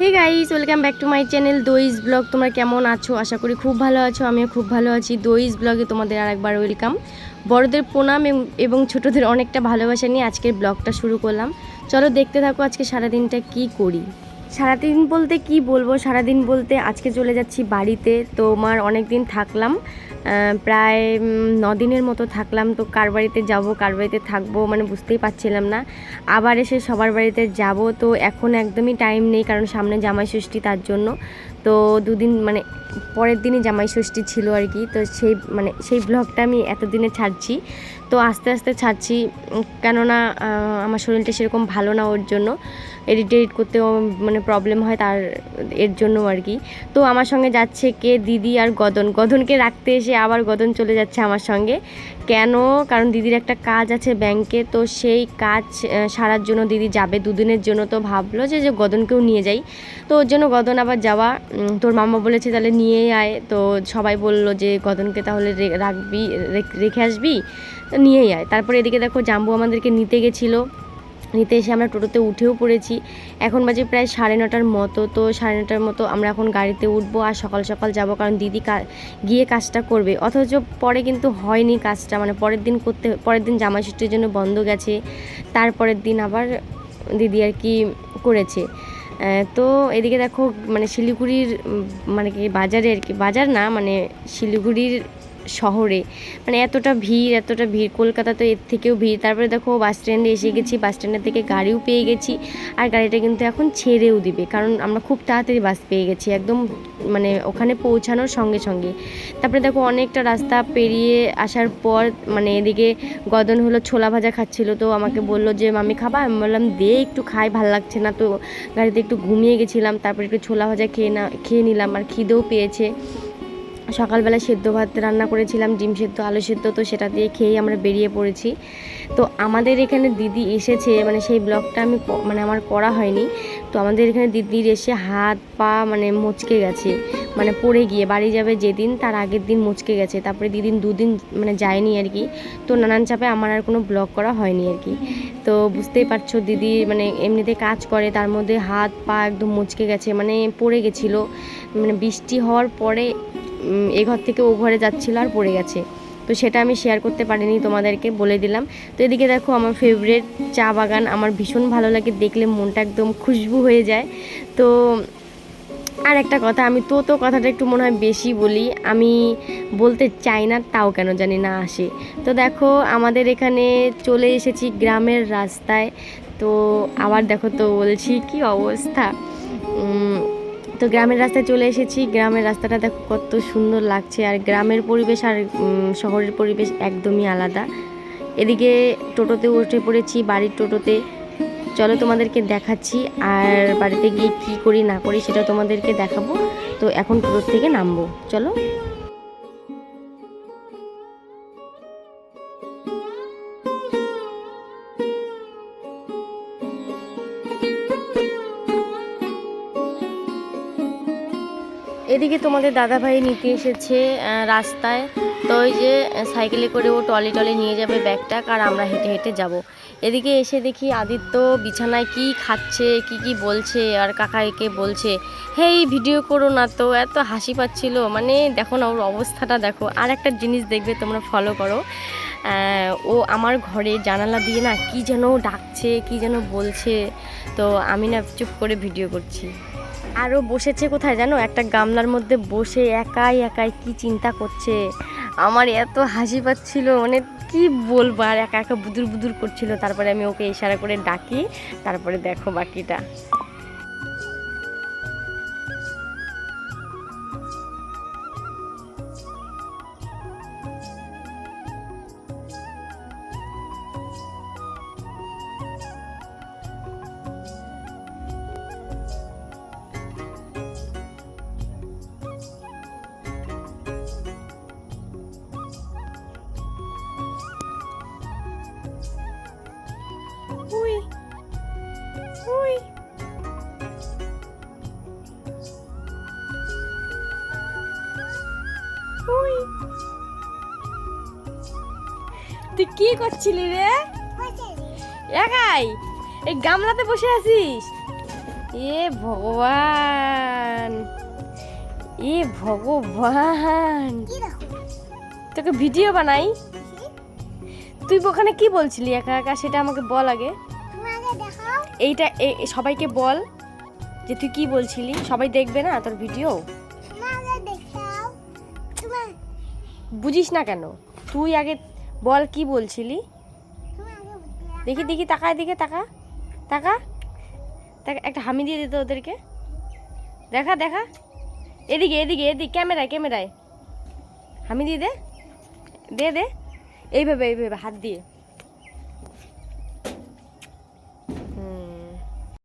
Hey guys welcome back to my channel দইজ blog তোমরা কেমন আছো? আশা করি খুব ভালো আছো, আমিও খুব ভালো আছি। দইজ ব্লগে তোমাদের আর একবার ওয়েলকাম বড়দের প্রণাম এবং- ছোটদের অনেকটা ভালোবাসা নিয়ে আজকের ব্লগটা শুরু করলাম। চলো দেখতে থাকো আজকে সারাদিনটা কি করি। সারাদিন বলতে কি বলব? সারাদিন বলতে আজকে চলে যাচ্ছি বাড়িতে। তো মার অনেক দিন থাকলাম প্রায় দিনের মতো থাকলাম। তো কার বাড়িতে যাব, কার বাড়িতে থাকব মানে বুঝতেই পারছিলাম না। আবার এসে সবার বাড়িতে যাব। তো এখন একদমই টাইম নেই কারণ সামনে জামাই ষষ্ঠী তার জন্য। তো দুদিন মানে পরের দিনই জামাই ষষ্ঠী ছিল আর কি, তো সেই মানে সেই ব্লগটা আমি এতদিনে ছাড়ছি। তো আস্তে আস্তে ছাড়ছি কেননা আমার শরীরটা সেরকম ভালো না ওর জন্য। এডিট এডিট করতেও মানে প্রবলেম হয় তার, এর জন্য আর কি। তো আমার সঙ্গে যাচ্ছে কে? দিদি আর গদন। গদনকে রাখতে এসে আবার গদন চলে যাচ্ছে আমার সঙ্গে। কেন? কারণ দিদির একটা কাজ আছে ব্যাংকে তো সেই কাজ সারার জন্য দিদি যাবে, দুদিনের জন্য তো ভাবলো যে যে গদনকেও নিয়ে যাই। তো ওর জন্য গদন আবার যাওয়া তোর মামা বলেছে তাহলে নিয়ে আয়। তো সবাই বলল যে, গদনকে তাহলে রাখবি রেখ- রেখে আসবি, তো নিয়েই আয়। তারপরে এদিকে দেখো জাম্বু আমাদেরকে নিতে গেছিল। নিতে এসে আমরা টোটোতে উঠেও পড়েছি। এখন বাজে প্রায় সাড়ে নটার মতো, তো সাড়ে নটার মতো আমরা এখন গাড়িতে উঠবো আর সকাল সকাল যাব কারণ দিদি গিয়ে কাজটা করবে। অথচ পরে কিন্তু হয়নি কাজটা মানে পরের দিন করতে পরের দিন জামাই ষষ্ঠীর জন্য বন্ধ গেছে, তারপরের দিন আবার দিদি আর কি করেছে। তো এদিকে দেখো মানে শিলিগুড়ির মানে কি বাজারে আর কি বাজার না মানে শিলিগুড়ির শহরে। মানে এতটা ভিড় এতটা ভিড়। কলকাতা তো এর থেকেও ভিড়। তারপরে দেখো বাস স্ট্যান্ডে এসে গেছি। বাস স্ট্যান্ডের থেকে গাড়িও পেয়ে গেছি। আর গাড়িটা কিন্তু এখন ছেড়েও দিবে। কারণ আমরা খুব তাড়াতাড়ি বাস পেয়ে গেছি। একদম মানে ওখানে পৌঁছানোর সঙ্গে সঙ্গে। তারপরে দেখো অনেকটা রাস্তা পেরিয়ে আসার পর মানে এদিকে গদন হলো ছোলা ভাজা খাচ্ছিল। তো আমাকে বলল যে মামি খাবা? আমি বললাম, দে, একটু খাই, ভালো লাগছে না। তো গাড়িতে একটু ঘুমিয়ে গেছিলাম। তারপরে একটু ছোলা ভাজা খেয়ে না, খেয়ে নিলাম। আর খিদেও পেয়েছে। সকালবেলা সেদ্ধ ভাত রান্না করেছিলাম, ডিম সেদ্ধ, আলু সেদ্ধ, তো সেটা দিয়ে খেয়েই আমরা বেরিয়ে পড়েছি। তো আমাদের এখানে দিদি এসেছে মানে সেই ব্লগটা আমি মানে আমার করা হয়নি। তো আমাদের এখানে দিদির এসে হাত পা মানে মচকে গেছে মানে পড়ে গিয়ে, বাড়ি যাবে যেদিন, তার আগের দিন মচকে গেছে। তারপরে দিদিন দুদিন মানে যায়নি আর কি। তো নানান চাপে আমার আর কোনো ব্লগ করা হয়নি আর কি। তো বুঝতেই পারছ দিদি মানে এমনিতে কাজ করে, তার মধ্যে হাত পা একদম মচকে গেছে মানে পড়ে গেছিল। মানে বৃষ্টি হওয়ার পরে এ ঘর থেকে ও ঘরে যাচ্ছিল আর পড়ে গেছে। তো সেটা আমি শেয়ার করতে পারিনি, তোমাদেরকে বলে দিলাম। তো এদিকে দেখো আমার ফেভারেট চা বাগান, আমার ভীষণ ভালো লাগে, দেখলে মনটা একদম খুশবু হয়ে যায়। তো আর একটা কথা, আমি তো তো কথাটা একটু মনে হয় বেশি বলি, আমি বলতে চাই না, তাও কেন জানি না আসে। তো দেখো, আমাদের এখানে চলে এসেছি গ্রামের রাস্তায়। তো আবার দেখো তো বলছি কি অবস্থা। তো গ্রামের রাস্তায় চলে এসেছি। গ্রামের রাস্তাটা দেখো কত সুন্দর লাগছে আর গ্রামের পরিবেশ আর শহরের পরিবেশ একদমই আলাদা। এদিকে টোটোতে উঠে পড়েছি, বাড়ির টোটোতে। চলো তোমাদেরকে দেখাচ্ছি আর বাড়িতে গিয়ে কী করি না করি সেটা তোমাদেরকে দেখাবো। তো এখন টোটোর থেকে নামবো। চলো। এদিকে তোমাদের দাদাভাই নিতে এসেছে রাস্তায়। তো ওই যে সাইকেলে করে ও টলে টলে নিয়ে যাবে ব্যাগটা, আর আমরা হেঁটে হেঁটে যাব। এদিকে এসে দেখি আদিত্য বিছানায় কি খাচ্ছে, কি কি বলছে, আর কাকা একে বলছে, হেই, ভিডিও করো না তো। এত হাসি পাচ্ছিল। মানে দেখো না, ওর অবস্থাটা দেখো। আর একটা জিনিস দেখবে, তোমরা ফলো করো। ও আমার ঘরে জানালা দিয়ে না কি যেন ডাকছে, কি যেন বলছে। তো আমি না চুপ করে ভিডিও করছি। আরও বসেছে কোথায় জানো? একটা গামলার মধ্যে বসে একাই একাই কি চিন্তা করছে? আমার এত হাসি পাচ্ছিল মানে কি বলব? আর একা একা বুদুর বুদুর করছিল। তারপরে আমি ওকে ইশারা করে ডাকি। তারপরে দেখো বাকিটা। উই উই উই তুই কি করছিলি রে? একাই এই গামলাতে বসে আছিস? এ ভগবান এ ভগবান। তোকে ভিডিও বানাই। তুই ওখানে কি বলছিলি? একা একা সেটা আমাকে বল আগে। এইটা সবাইকে বল যে তুই কি বলছিলি? সবাই দেখবে না তোর ভিডিও? বুঝিস না কেন? তুই আগে বল কি বলছিলি? দেখি দেখি তাকায় দিকে তাকা। তাকা। তাকা একটা হামি দিয়ে দিত ওদেরকে। দেখা দেখা। এদিকে এদিকে এদিকে ক্যামেরায় ক্যামেরায়। হামি দিয়ে দে। দে দে। এইভাবে এইভাবে হাত দিয়ে।